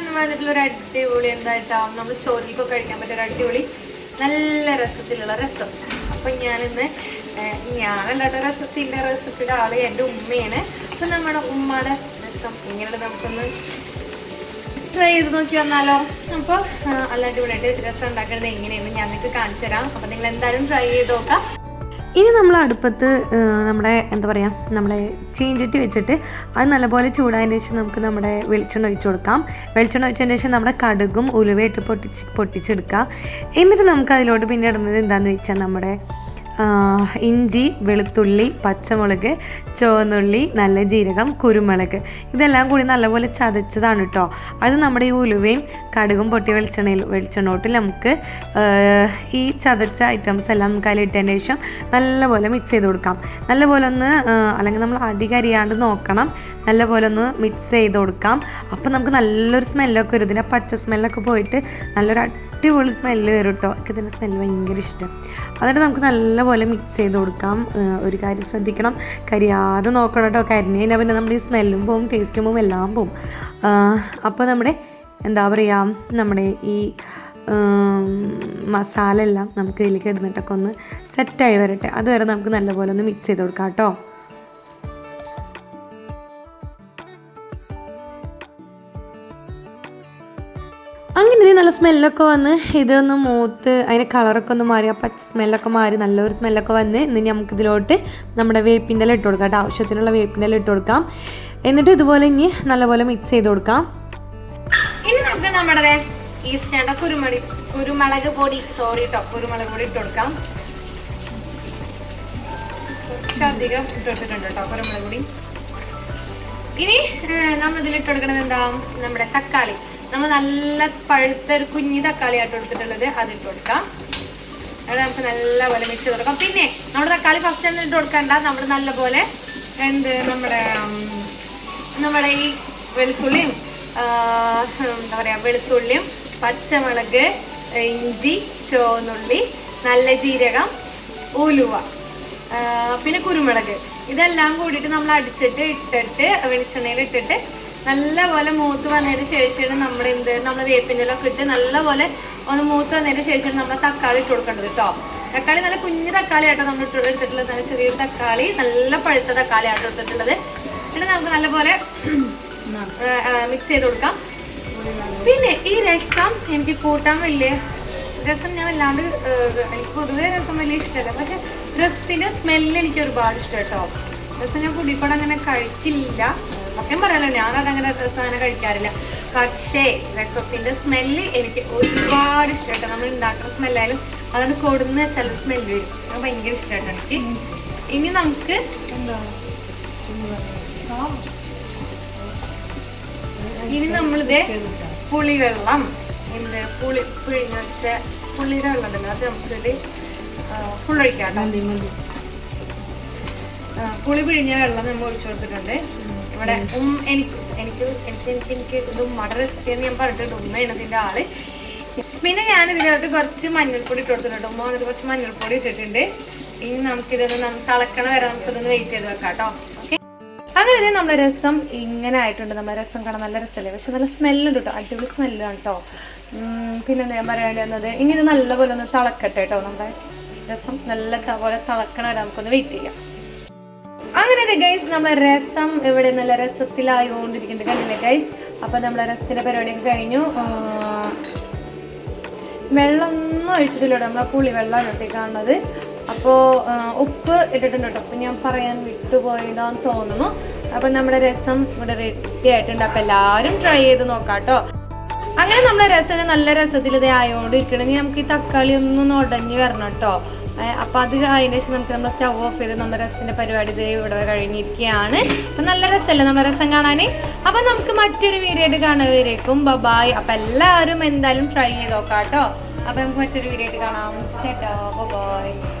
ഇന്ന് വന്നിട്ടുള്ള ഒരു അടിപൊളി എന്തായിട്ടാവും നമ്മൾ ചോറിലേക്കൊക്കെ കഴിക്കാൻ പറ്റിയ ഒരു അടിപൊളി നല്ല രസത്തിലുള്ള രസം. അപ്പം ഞാനിന്ന് ഞാനല്ലാത്ത രസത്തിന്റെ റെസിപ്പിയുടെ ആൾ എന്റെ ഉമ്മയാണ്. അപ്പം നമ്മുടെ ഉമ്മയുടെ രസം ഇങ്ങനെയുള്ള നമുക്കൊന്ന് ട്രൈ ചെയ്ത് നോക്കി വന്നാലോ? അപ്പോൾ അല്ലാണ്ട് അടിപൊളിയായിട്ട് രസം ഉണ്ടാക്കുന്നത് എങ്ങനെയെന്ന് ഞാൻ നിങ്ങൾക്ക് കാണിച്ചു തരാം. അപ്പം നിങ്ങൾ എന്തായാലും ട്രൈ ചെയ്ത് നോക്കാം. ഇനി നമ്മൾ അടുപ്പത്ത് നമ്മുടെ എന്താ പറയുക നമ്മളെ ചീഞ്ചട്ടി വെച്ചിട്ട് അത് നല്ലപോലെ ചൂടായതിന് ശേഷം നമുക്ക് നമ്മുടെ വെളിച്ചെണ്ണ ഒഴിച്ച് കൊടുക്കാം. വെളിച്ചെണ്ണ ഒഴിച്ചതിന് ശേഷം നമ്മുടെ കടുകും ഉലുവയിട്ട് പൊട്ടിച്ച് പൊട്ടിച്ചെടുക്കുക. എന്നിട്ട് നമുക്ക് അതിലോട്ട് പിന്നെ ഇടുന്നത് എന്താണെന്ന് വെച്ചാൽ നമ്മുടെ ഇഞ്ചി വെളുത്തുള്ളി പച്ചമുളക് ചുവന്നുള്ളി നല്ല ജീരകം കുരുമുളക്. ഇതെല്ലാം കൂടി നല്ലപോലെ ചതച്ചതാണ് കേട്ടോ അത് നമ്മുടെ ഈ ഉലുവയും കടുകും പൊട്ടി വെളിച്ചെണ്ണയിൽ വെളിച്ചെണ്ണോട്ടിൽ നമുക്ക് ഈ ചതച്ച ഐറ്റംസ് എല്ലാം നമുക്ക് അതിലിട്ടതിന് ശേഷം നല്ലപോലെ മിക്സ് ചെയ്ത് കൊടുക്കാം. നല്ലപോലെ ഒന്ന് അല്ലെങ്കിൽ നമ്മൾ അധികം അരിയാണ്ട് നോക്കണം. നല്ലപോലെ ഒന്ന് മിക്സ് ചെയ്ത് കൊടുക്കാം. അപ്പം നമുക്ക് നല്ലൊരു സ്മെല്ലൊക്കെ വരും. ഇതിന്റെ പച്ച സ്മെല്ലൊക്കെ പോയിട്ട് നല്ലൊരു അടിപൊളി സ്മെല്ല് വരും കേട്ടോ എനിക്ക് ഇതിന്റെ സ്മെല്ല് ഭയങ്കര ഇഷ്ടം. എന്നിട്ട് നമുക്ക് നല്ലപോലെ മിക്സ് ചെയ്ത് കൊടുക്കാം. ഒരു കാര്യം ശ്രദ്ധിക്കണം. കരിയാതെ നോക്കണം കേട്ടോ. കരിഞ്ഞ് കഴിഞ്ഞാൽ പിന്നെ നമ്മുടെ ഈ സ്മെല്ലും പോവും ടേസ്റ്റും പോവും എല്ലാം പോവും. അപ്പോൾ നമ്മുടെ എന്താ പറയുക നമ്മുടെ ഈ മസാല എല്ലാം നമുക്ക് ഇതിലേക്ക് ഇടുന്നിട്ടൊക്കെ ഒന്ന് സെറ്റായി വരട്ടെ. അതുവരെ നമുക്ക് നല്ലപോലെ ഒന്ന് മിക്സ് ചെയ്ത് കൊടുക്കാം കേട്ടോ. അങ്ങനെ ഇത് നല്ല സ്മെല്ലൊക്കെ വന്ന് ഇതൊന്ന് മൂത്ത് അതിന്റെ കളറൊക്കെ ഒന്ന് മാറി ആ പച്ച സ്മെല്ലൊക്കെ മാറി നല്ലൊരു സ്മെല്ലൊക്കെ വന്ന് ഇനി നമുക്ക് ഇതിലോട്ട് നമ്മുടെ വേപ്പിന്റെ ഇല ഇട്ട് കൊടുക്കാം കേട്ടോ. ആവശ്യത്തിനുള്ള വേപ്പിന്റെ ഇല ഇട്ട് കൊടുക്കാം. എന്നിട്ട് ഇതുപോലെ ഇനി നല്ലപോലെ മിക്സ് ചെയ്ത് കൊടുക്കാം. ഇനി നമുക്ക് നമ്മുടെ ഈസ്റ്റേണ്ട കുരുമുളി കുരുമുളക് പൊടി സോറി കേട്ടോ കുരുമുളക് പൊടി ഇട്ട് കൊടുക്കാം. കുറച്ചധികം ഇട്ട് കൊടുത്തിട്ടുണ്ട് കേട്ടോ കുരുമുളക് പൊടി. ഇനി നമ്മൾ ഇതിൽ ഇട്ട് കൊടുക്കുന്നത് എന്താ? നമ്മുടെ തക്കാളി. നമ്മൾ നല്ല പഴുത്ത ഒരു കുഞ്ഞി തക്കാളി ആയിട്ട് എടുത്തിട്ടുള്ളത് അതിട്ട് കൊടുക്കാം. അവിടെ നമുക്ക് നല്ല പോലെ മിക്സ് ചെയ്ത് കൊടുക്കാം. പിന്നെ നമ്മൾ തക്കാളി ഫസ്റ്റ് തന്നെ ഇട്ട് കൊടുക്കണ്ട. നമ്മൾ നല്ലപോലെ എന്ത് നമ്മുടെ നമ്മുടെ ഈ വെളുത്തുള്ളിയും എന്താ പറയുക വെളുത്തുള്ളിയും പച്ചമുളക് ഇഞ്ചി ചുവന്നുള്ളി നല്ല ജീരകം ഉലുവ പിന്നെ കുരുമുളക്. ഇതെല്ലാം കൂടിയിട്ട് നമ്മൾ അടിച്ചിട്ട് ഇട്ടിട്ട് വെളിച്ചെണ്ണയിൽ ഇട്ടിട്ട് നല്ലപോലെ മൂത്ത് വന്നതിന് ശേഷമാണ് നമ്മൾ എന്ത് നമ്മൾ വേപ്പിന്റെലൊക്കെ ഇട്ട് നല്ലപോലെ ഒന്ന് മൂത്ത് വന്നതിന് ശേഷമാണ് നമ്മൾ തക്കാളി ഇട്ട് കൊടുക്കേണ്ടത് കേട്ടോ. തക്കാളി നല്ല കുഞ്ഞു തക്കാളി ആട്ടോ നമ്മൾ ഇട്ട് എടുത്തിട്ടുള്ളത്. നല്ല ചെറിയൊരു തക്കാളി നല്ല പഴുത്ത തക്കാളി ആട്ടോ എടുത്തിട്ടുള്ളത്. എന്നിട്ട് നമുക്ക് നല്ലപോലെ മിക്സ് ചെയ്ത് കൊടുക്കാം. പിന്നെ ഈ രസം എനിക്ക് കൂട്ടാൻ വലിയ രസം ഞാൻ വല്ലാണ്ട് എനിക്ക് പൊതുവേ രസം വലിയ ഇഷ്ടമല്ല. പക്ഷെ രസത്തിന്റെ സ്മെല്ല് എനിക്ക് ഒരുപാട് ഇഷ്ടം കേട്ടോ. രസം ഞാൻ കുടിക്കൂടെ അങ്ങനെ കഴിക്കില്ല. സത്യം പറയാലോ ഞാനവിടെ അങ്ങനെ രസം അങ്ങനെ കഴിക്കാറില്ല. പക്ഷേ രസത്തിന്റെ സ്മെല്ല് എനിക്ക് ഒരുപാട് ഇഷ്ടമായിട്ട് നമ്മൾ ഉണ്ടാക്കുന്ന സ്മെല്ലായാലും അതാണ് കൊടുന്ന് ചില സ്മെല്ല് വരും. അത് ഭയങ്കര ഇഷ്ടമായിട്ട് എനിക്ക്. ഇനി നമുക്ക് ഇനി നമ്മളിത് പുളിവെള്ളം എന്ത് പുളി പിഴിഞ്ഞ വെച്ച പുളിയുടെ വെള്ളം ഉണ്ടല്ലോ അത് നമുക്കൊരു ഫുൾ ഒഴിക്കാം കേട്ടോ. പുളി പിഴിഞ്ഞ വെള്ളം നമ്മൾ ഒഴിച്ചു കൊടുത്തിട്ടുണ്ട്. ഇവിടെ ഉം. എനിക്ക് എനിക്ക് എനിക്ക് എനിക്ക് എനിക്ക് ഇത് ഉമ്മയുടെ റെസിപ്പി എന്ന് ഞാൻ പറഞ്ഞിട്ടുണ്ട്. ഉമ്മയാണ് ഇതിന്റെ ആൾ. പിന്നെ ഞാൻ ഇതിലോട്ട് കുറച്ച് മഞ്ഞൾപ്പൊടി ഇട്ട് കൊടുത്തിട്ടുണ്ട്. ഉമ്മ വന്നിട്ട് കുറച്ച് മഞ്ഞൾപ്പൊടി ഇട്ടിട്ടുണ്ട്. ഇനി നമുക്കിതൊന്ന് തിളക്കണ വരെ നമുക്കിതൊന്ന് വെയിറ്റ് ചെയ്ത് വെക്കാം കേട്ടോ. ഓക്കെ അങ്ങനെ ഇതേ നമ്മുടെ രസം ഇങ്ങനെ ആയിട്ടുണ്ട്. നമ്മുടെ രസം കാണാൻ നല്ല രസമല്ലേ പക്ഷെ നല്ല സ്മെല്ലുണ്ട് കേട്ടോ. അടിപൊളി സ്മെല്ലാണ് കേട്ടോ. പിന്നെ ഞാൻ പറയേണ്ടി വന്നത്? ഇനി ഇത് നല്ലപോലെ ഒന്ന് തിളക്കട്ടെ കേട്ടോ. നമ്മുടെ രസം നല്ല പോലെ തിളക്കണ വരെ നമുക്കൊന്ന് വെയിറ്റ് ചെയ്യാം. അങ്ങനെ ഗൈസ് നമ്മളെ രസം ഇവിടെ നല്ല രസത്തിലായി രസത്തിലായോണ്ടിരിക്കുന്നുണ്ട് കണ്ടില്ലേ ഗൈസ് അപ്പൊ നമ്മളെ രസത്തിന്റെ പരിപാടിയൊക്കെ കഴിഞ്ഞു. വെള്ളമൊന്നും ഒഴിച്ചിട്ടില്ല നമ്മളെ പുളി വെള്ളം കേട്ടോ കാണുന്നത്. അപ്പോൾ ഉപ്പ് ഇട്ടിട്ടുണ്ട് കേട്ടോ. അപ്പം ഞാൻ പറയാൻ വിട്ടുപോയതാന്ന് തോന്നുന്നു. അപ്പം നമ്മുടെ രസം ഇവിടെ റെഡി ആയിട്ടുണ്ട്. അപ്പം എല്ലാവരും ട്രൈ ചെയ്ത് നോക്കാം കേട്ടോ. അങ്ങനെ നമ്മുടെ രസം നല്ല രസത്തിൽ ഇത് ആയതുകൊണ്ട് ഇരിക്കണമെങ്കിൽ നമുക്ക് ഈ തക്കാളി ഒന്നും ഉടഞ്ഞു വരണം കേട്ടോ. അപ്പം അത് അതിന് ശേഷം നമുക്ക് നമ്മൾ സ്റ്റവ് ഓഫ് ചെയ്ത് നമ്മുടെ രസത്തിന്റെ പരിപാടി ഇത് ഇവിടെ കഴിഞ്ഞിരിക്കുകയാണ്. അപ്പം നല്ല രസമല്ലേ നമ്മുടെ രസം കാണാൻ അപ്പം നമുക്ക് മറ്റൊരു വീഡിയോ ആയിട്ട് കാണുന്നവരേക്കും ബബായ് അപ്പം എല്ലാവരും എന്തായാലും ട്രൈ ചെയ്ത് നോക്കാം കേട്ടോ അപ്പം നമുക്ക് മറ്റൊരു വീഡിയോ ആയിട്ട് കാണാം. ബൈ